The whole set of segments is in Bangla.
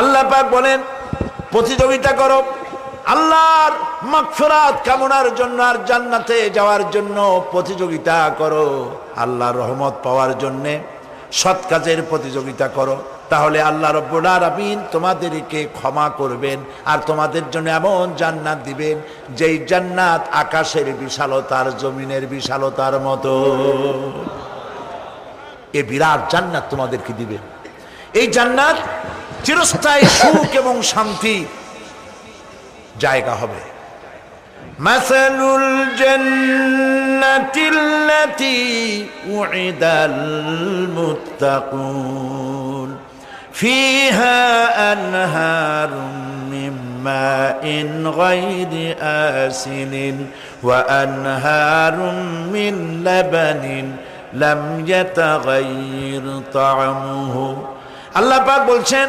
আল্লাহ পাক বলেন, প্রতিযোগিতা করো, আল্লাহর মাগফিরাত কামনার জন্য আর জান্নাতে যাওয়ার জন্য প্রতিযোগিতা করো, আল্লাহর রহমত পাওয়ার জন্যে সৎ কাজের প্রতিযোগিতা করো, তাহলে আল্লাহ রব্বুল আলামিন তোমাদেরকে ক্ষমা করবেন আর তোমাদের জন্য এমন জান্নাত দিবেন, যেই জান্নাত আকাশের বিশালতার জমিনের বিশালতার মতো। এ বিরাট জান্নাত তোমাদেরকে দিবেন। এই জান্নাত চিরস্থায়ী সুখ এবং শান্তি জায়গা হবে। মাসালুল জান্নাতিল্লাতি উইদাল মুত্তাকুন। ফিহা আনহারুম মিন মাইন গায়রি আসিনিন ওয়া আনহারুম মিন পাক বলছেন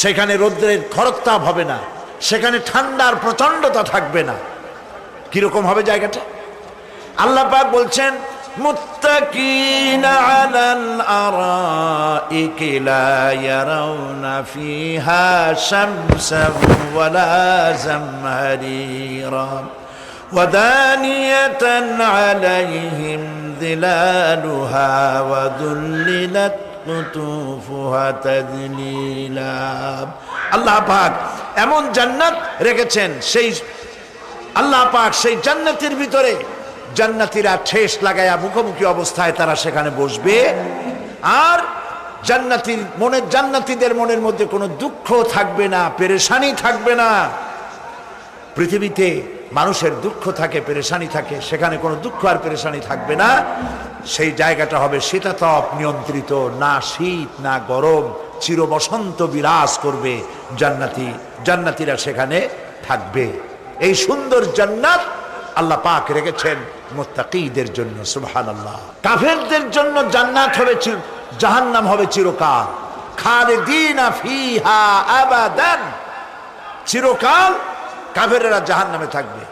সেখানে রৌদ্রের খরতাপ হবে না সেখানে ঠান্ডার প্রচন্ডতা থাকবে না কিরকম হবে জায়গাটা আল্লাহ পাক বলছেন মুত্তাকিন আলাল আরাইকি লা ইয়ারাউনা ফিহা শামসান ওয়ালা জামহারিরা ودانية عليهم ظلالها وذللت কুতুফুহা আল্লাহ পাক এমন জান্নাত রেখেছেন, সেই আল্লাহ পাক সেই জান্নাতের ভিতরে জান্নাতিরা ঠেস লাগায়া মুখোমুখি অবস্থায় তারা সেখানে বসবে। আর জান্নাতির মনের জান্নাতিদের মনের মধ্যে কোনো দুঃখ থাকবে না, পেরেশানি থাকবে না। পৃথিবীতে মানুষের দুঃখ থাকে, পেরেশানি থাকে, সেখানে কোনো দুঃখ আর পেরেশানি থাকবে না। সেই জায়গাটা হবে শীতাতপ নিয়ন্ত্রিত, না শীত, না গরম চির বসন্ত বিরাজ করবে জান্নাতি, জান্নাতিরা সেখানে থাকবে। এই সুন্দর জান্নাত আল্লাহ পাক রেখেছেন মোত্তাকিদের জন্য সুবহান আল্লাহ কাফেরদের জন্য জান্নাত হবে জাহান্নাম হবে চিরকাল। খালিদিনা ফিহা আবাদান। চিরকাল কাফেরেরা জাহান্নামে থাকবে।